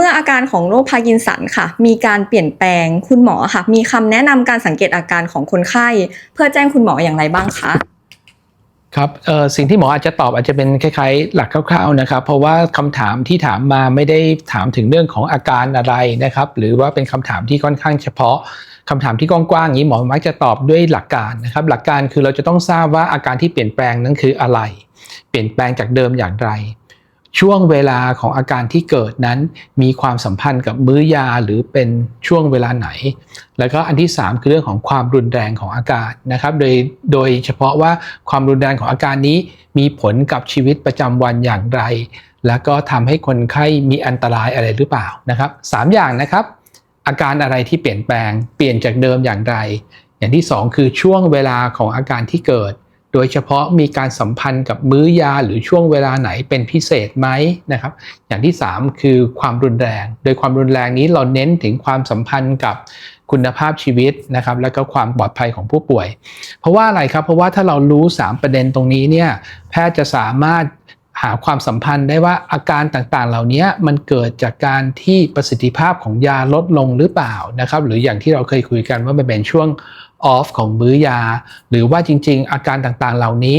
เมื่ออาการของโรคพาร์กินสันค่ะ มีการเปลี่ยนแปลงคุณหมอค่ะ มีคำแนะนำการสังเกตอาการของคนไข้ เพื่อแจ้งคุณหมออย่างไรบ้างคะครับสิ่งที่หมออาจจะตอบอาจจะเป็นคล้ายๆ หลักคร่าวๆนะครับ เพราะว่าคำถามที่ถามมาไม่ได้ถามถึงเรื่องของอาการอะไรนะครับ หรือว่าเป็นคำถามที่ค่อนข้างเฉพาะคำถามที่กว้างๆอย่างนี้หมอมักจะตอบด้วยหลักการนะครับ หลักการคือเราจะต้องทราบว่าอาการที่เปลี่ยนแปลงนั้นคืออะไร เปลี่ยนแปลงจากเดิมอย่างไร ช่วงเวลาของอาการที่เกิดนั้นมีความสัมพันธ์กับมื้อยาหรือเป็นช่วงเวลาไหน แล้วก็อันที่ 3 คือเรื่องของความรุนแรงของอาการนะครับ โดยโดยเฉพาะว่าความรุนแรงของอาการนี้มีผลกับชีวิตประจำวันอย่างไร แล้วก็ทำให้คนไข้มีอันตรายอะไรหรือเปล่านะครับสามอย่างนะครับ อาการอะไรที่เปลี่ยนแปลงเปลี่ยนจากเดิมอย่างไร อย่างที่ 2 คือช่วงเวลาของอาการที่เกิด โดยเฉพาะมีการสัมพันธ์กับมื้อยาหรือช่วงเวลาไหนเป็นพิเศษไหมนะครับ อย่างที่ 3 คือความรุนแรง โดยความรุนแรงนี้เราเน้นถึงความสัมพันธ์กับคุณภาพชีวิตนะครับ แล้วก็ความปลอดภัยของผู้ป่วย เพราะว่าอะไรครับ เพราะว่าถ้าเรารู้ 3 ประเด็นตรงนี้เนี่ยแพทย์จะสามารถหาความสัมพันธ์ได้ว่าอาการต่างๆ เหล่านี้มันเกิดจากการที่ประสิทธิภาพของยาลดลงหรือเปล่านะครับ หรืออย่างที่เราเคยคุยกันว่ามันเป็นช่วง ออฟของมื้อยา หรือว่าจริง ๆ อาการต่างๆ เหล่านี้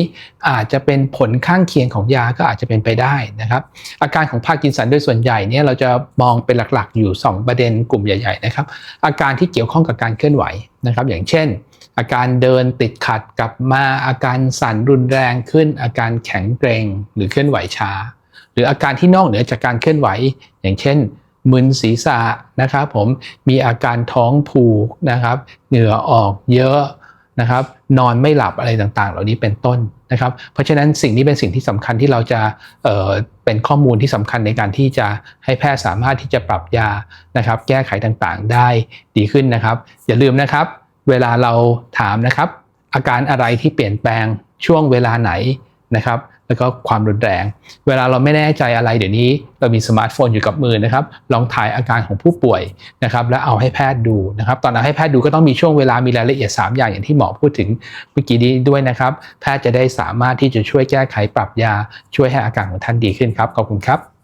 อาจจะเป็นผลข้างเคียงของยาก็อาจจะเป็นไปได้นะครับ อาการของพาร์กินสันโดยส่วนใหญ่เนี่ยเราจะมองเป็นหลักๆ อยู่ 2 ประเด็นกลุ่มใหญ่ ๆ นะครับ อาการที่เกี่ยวข้องกับการเคลื่อนไหวนะครับ อย่างเช่น อาการเดินติดขัดกลับมาอาการสั่นรุนแรงขึ้น อาการแข็งเกร็งหรือเคลื่อนไหวช้า หรืออาการที่นอกเหนือจากการเคลื่อนไหว อย่างเช่น มึนศีรษะนะครับผมมีอาการท้องผูกนะครับ เหงื่อออกเยอะนะครับ นอนไม่หลับอะไรต่างๆ เหล่านี้เป็นต้นนะครับ เพราะฉะนั้นสิ่งนี้เป็นสิ่งที่สำคัญที่เราจะเเป็นข้อมูลที่สำคัญในการที่จะให้แพทย์สามารถที่จะปรับยานะครับ แก้ไขต่างๆ ได้ดีขึ้นนะครับ อย่าลืมนะครับ เวลาเราถามนะครับ อาการอะไรที่เปลี่ยนแปลงช่วงเวลาไหนนะครับ แล้วก็ความรุนแรง เวลาเราไม่แน่ใจอะไรเดี๋ยวนี้ เรามีสมาร์ทโฟนอยู่กับมือนะครับ ลองถ่ายอาการของผู้ป่วยนะครับ แล้วเอาให้แพทย์ดูนะครับ ตอนเอาให้แพทย์ดูก็ต้องมีช่วงเวลามีรายละเอียด 3 อย่างอย่างที่หมอพูดถึงเมื่อกี้นี้ด้วยนะครับ แพทย์จะได้สามารถที่จะช่วยแก้ไขปรับยาช่วยให้อาการของท่านดีขึ้นครับ ขอบคุณครับ